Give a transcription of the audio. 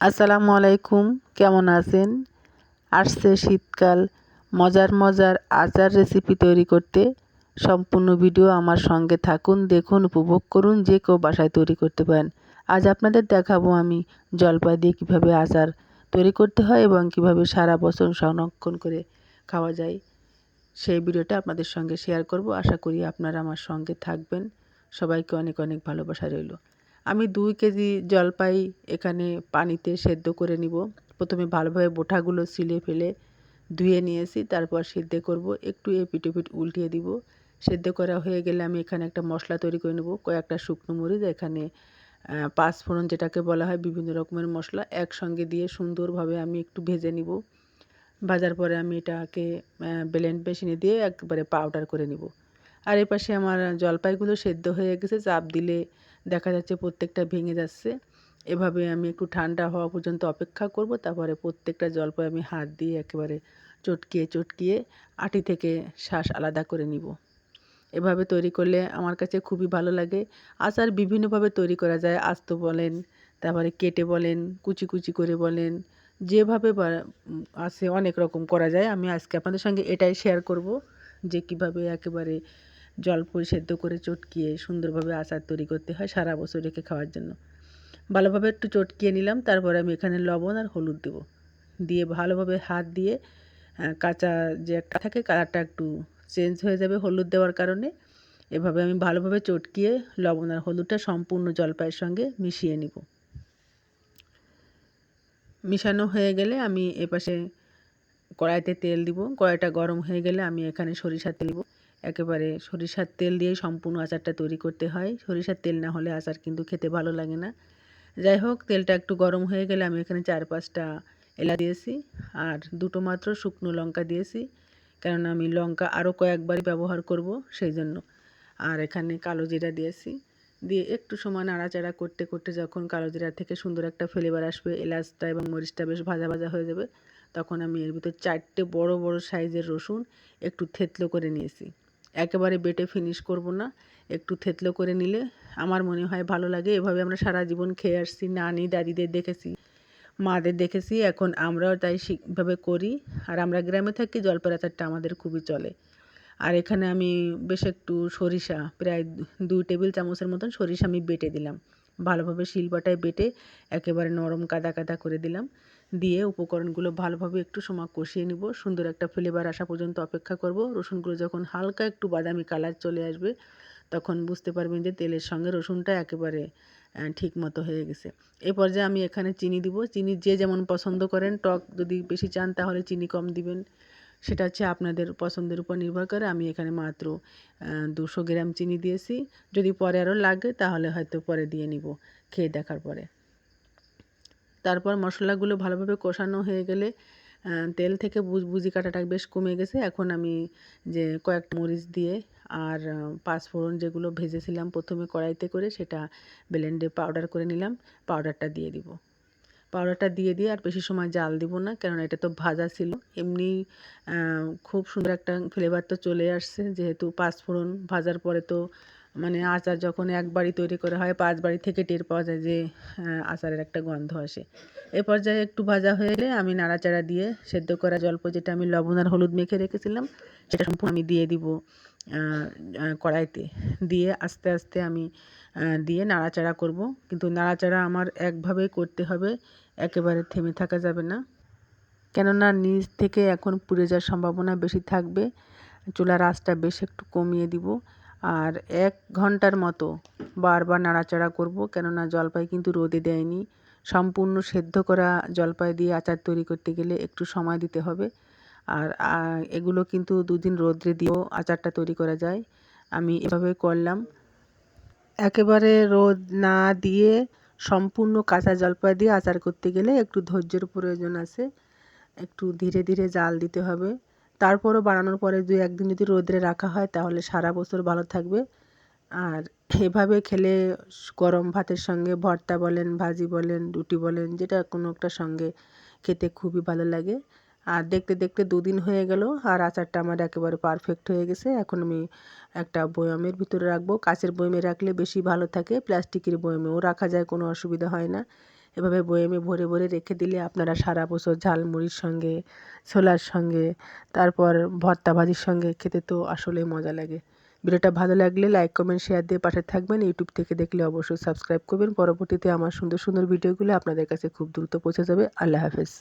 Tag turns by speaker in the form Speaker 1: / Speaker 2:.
Speaker 1: আসসালামু আলাইকুম, কেমন আছেন? আসছে শীতকাল, মজার মজার আচার রেসিপি তৈরি করতে। সম্পূর্ণ ভিডিও আমার সঙ্গে থাকুন, দেখুন, উপভোগ করুন, যে কেউ বাসায় তৈরি করতে পারেন। আজ আপনাদের দেখাবো আমি জলপাই দিয়ে কীভাবে আচার তৈরি করতে হয় এবং কীভাবে সারা বছর সংরক্ষণ করে খাওয়া যায়। সেই ভিডিওটা আপনাদের সঙ্গে শেয়ার করব। আশা করি আপনারা আমার সঙ্গে থাকবেন। সবাইকে অনেক অনেক ভালোবাসা রইল। আমি দুই কেজি জলপাই এখানে পানিতে সেদ্ধ করে নিব। প্রথমে ভালোভাবে বোঠাগুলো ছিলে ফেলে ধুয়ে নিয়েছি, তারপর সেদ্ধ করব। একটু এপিট ওপিট উল্টিয়ে দিব। সেদ্ধ করা হয়ে গেলে আমি এখানে একটা মশলা তৈরি করে নেব, কয়েকটা শুকনো মরিচ, এখানে পাঁচফোড়ন যেটাকে বলা হয় বিভিন্ন রকমের মশলা, একসঙ্গে দিয়ে সুন্দরভাবে আমি একটু ভেজে নিব। ভাজার পরে আমি এটাকে ব্লেন্ড মেশিনে দিয়ে একবারে পাউডার করে নিব। আর এ পাশে আমার জলপাইগুলো সেদ্ধ হয়ে গেছে, চাপ দিলে দেখা যাচ্ছে প্রত্যেকটা ভেঙে যাচ্ছে। এভাবে আমি একটু ঠান্ডা হওয়া পর্যন্ত অপেক্ষা করব, তারপরে প্রত্যেকটা জলপাই আমি হাত দিয়ে একেবারে চটকিয়ে চটকিয়ে আটি থেকে শ্বাস আলাদা করে নিব। এভাবে তৈরি করলে আমার কাছে খুবই ভালো লাগে। আচার বিভিন্নভাবে তৈরি করা যায়, আস্ত বলেন, তারপরে কেটে বলেন, কুচি কুচি করে বলেন, যেভাবে আছে অনেক রকম করা যায়। আমি আজকে আপনাদের সঙ্গে এটাই শেয়ার করব যে কীভাবে একেবারে জলপই সেদ্ধ করে চটকিয়ে সুন্দরভাবে আচার তৈরি করতে হয় সারা বছর রেখে খাওয়ার জন্য। ভালোভাবে একটু চটকিয়ে নিলাম, তারপরে আমি এখানে লবণ আর হলুদ দেব। দিয়ে ভালোভাবে হাত দিয়ে কাঁচা যে একটা থাকে কালারটা একটু চেঞ্জ হয়ে যাবে হলুদ দেওয়ার কারণে। এভাবে আমি ভালোভাবে চটকিয়ে লবণ আর হলুদটা সম্পূর্ণ জলপাইয়ের সঙ্গে মিশিয়ে নিব। মিশানো হয়ে গেলে আমি এপাশে কড়াইতে তেল দিব। কড়াইটা গরম হয়ে গেলে আমি এখানে সরিষা তেল দিব। একেবারে সরিষার তেল দিয়ে সম্পূর্ণ আচারটা তৈরি করতে হয়। সরিষার তেল না হলে আচার কিন্তু খেতে ভালো লাগে না। যাই হোক, তেলটা একটু গরম হয়ে গেলে আমি এখানে চার পাঁচটা এলা দিয়েছি আর দুটো মাত্র শুকনো লঙ্কা দিয়েছি, কেননা আমি লঙ্কা আরও কয়েকবারই ব্যবহার করব সেই জন্য। আর এখানে কালো জিরা দিয়েছি। দিয়ে একটু সময় নাড়াচাড়া করতে করতে যখন কালো জিরা থেকে সুন্দর একটা ফ্লেভার আসবে, এলাচটা এবং মরিচটা বেশ ভাজা ভাজা হয়ে যাবে, তখন আমি এর ভিতর চারটে বড় বড় সাইজের রসুন একটু থেতলো করে নিয়েছি। একেবারে বেটে ফিনিশ করব না। একটু থেতলো করে নিলে আমার মনে হয় ভালো লাগে। এভাবে আমরা সারা জীবন খেয়ে আসছি, নানি, দাদিদের দেখেছি, মাদের দেখেছি। এখন আমরাও তাই ঠিকভাবে করি। আর আমরা গ্রামে থাকি জলপাই আচারটা আমাদের খুবই চলে। আর এখানে আমি বেশ একটু সরিষা, প্রায় দুই টেবিল চামচের মতন সরিষা আমি বেটে দিলাম। ভালোভাবে শিলবাটায় বেটে একেবারে নরম কাদা কাদা করে দিলাম। দিয়ে উপকরণগুলো ভালোভাবে একটু সময় কষিয়ে নিব। সুন্দর একটা ফ্লেভার আসা পর্যন্ত অপেক্ষা করব। রসুনগুলো যখন হালকা একটু বাদামি কালার চলে আসবে, তখন বুঝতে পারবেন যে তেলের সঙ্গে রসুনটা একেবারে ঠিক মতো হয়ে গেছে। এই পর্যায়ে আমি এখানে চিনি দিব। চিনি যে যেমন পছন্দ করেন, টক যদি বেশি চান তাহলে চিনি কম দিবেন। সেটা হচ্ছে আপনাদের পছন্দের উপর নির্ভর করে। আমি এখানে মাত্র দুশো গ্রাম চিনি দিয়েছি। যদি পরে আরও লাগে তাহলে হয়তো পরে দিয়ে নিব। খেয়ে দেখার পরে। তারপর মশলাগুলো ভালোভাবে কষানো হয়ে গেলে তেল থেকে বুজি কাটাটা বেশ কমে গেছে। এখন আমি যে কয়েকটা মরিচ দিয়ে আর পাঁচফোড়ন যেগুলো ভেজেছিলাম প্রথমে কড়াইতে করে সেটা ব্লেন্ডে পাউডার করে নিলাম। পাউডারটা দিয়ে দিব। পাউডারটা দিয়ে দিয়ে আর বেশি সময় জাল দিব না, কেননা এটা তো ভাজা ছিল। এমনি খুব সুন্দর একটা ফ্লেভার তো চলে আসছে। যেহেতু পাঁচফোড়ন ভাজার পরে তো মানে আচার যখন একবারই তৈরি করা হয়, পাঁচ বাড়ি থেকে টের পাওয়া যায় যে আচারের একটা গন্ধ আসে। এ পর্যায়ে একটু ভাজা হয়ে গেলে আমি নাড়াচাড়া দিয়ে সেদ্ধ করা জল্প, যেটা আমি লবণ আর হলুদ মেখে রেখেছিলাম, সেটা সম্পূর্ণ আমি দিয়ে দিব কড়াইতে। দিয়ে আস্তে আস্তে আমি দিয়ে নাড়াচাড়া করব। কিন্তু নাড়াচাড়া আমার একভাবেই করতে হবে, একেবারে থেমে থাকা যাবে না। কেননা নিচ থেকে এখন পুড়ে যাওয়ার সম্ভাবনা বেশি থাকবে, চুলার আঁচটা বেশ একটু কমিয়ে দিব। আর এক ঘণ্টার মতো বারবার নাড়াচাড়া করব, কেননা জলপাই কিন্তু রোদে দেয়নি। সম্পূর্ণ সেদ্ধ করা জলপাই দিয়ে আচার তৈরি করতে গেলে একটু সময় দিতে হবে। আর এগুলো কিন্তু দুদিন রোদ্রে দিয়েও আচারটা তৈরি করা যায়। আমি এভাবে করলাম। একেবারে রোদ না দিয়ে সম্পূর্ণ কাঁচা জলপাই দিয়ে আচার করতে গেলে একটু ধৈর্যের প্রয়োজন আছে। একটু ধীরে ধীরে জাল দিতে হবে। তারপরও বানানোর পরে দু একদিন যদি রোদ্রে রাখা হয়, তাহলে সারা বছর ভালো থাকবে। আর এভাবে খেলে গরম ভাতের সঙ্গে ভর্তা বলেন, ভাজি বলেন, রুটি বলেন, যেটা কোনো একটা সঙ্গে খেতে খুবই ভালো লাগে। আর দেখতে দেখতে দুদিন হয়ে গেল, আর আচারটা আমার একেবারে পারফেক্ট হয়ে গেছে। এখন আমি একটা বয়ামের ভিতরে রাখব। কাঁচের বয়মে রাখলে বেশি ভালো থাকে, প্লাস্টিকের বয়মেও রাখা যায়, কোনো অসুবিধা হয় না। এভাবে বয়েমে ভরে ভরে রেখে দিলে আপনারা সারা বছর ঝালমুড়ির সঙ্গে, ছোলার সঙ্গে, তারপর ভর্তা ভাজির সঙ্গে খেতে তো আসলেই মজা লাগে। ভিডিওটা ভালো লাগলে লাইক কমেন্ট শেয়ার দিয়ে পাশে থাকবেন। ইউটিউব থেকে দেখলে অবশ্যই সাবস্ক্রাইব করবেন। পরবর্তীতে আমার সুন্দর সুন্দর ভিডিওগুলো আপনাদের কাছে খুব দ্রুত পৌঁছে যাবে। আল্লাহ হাফেজ।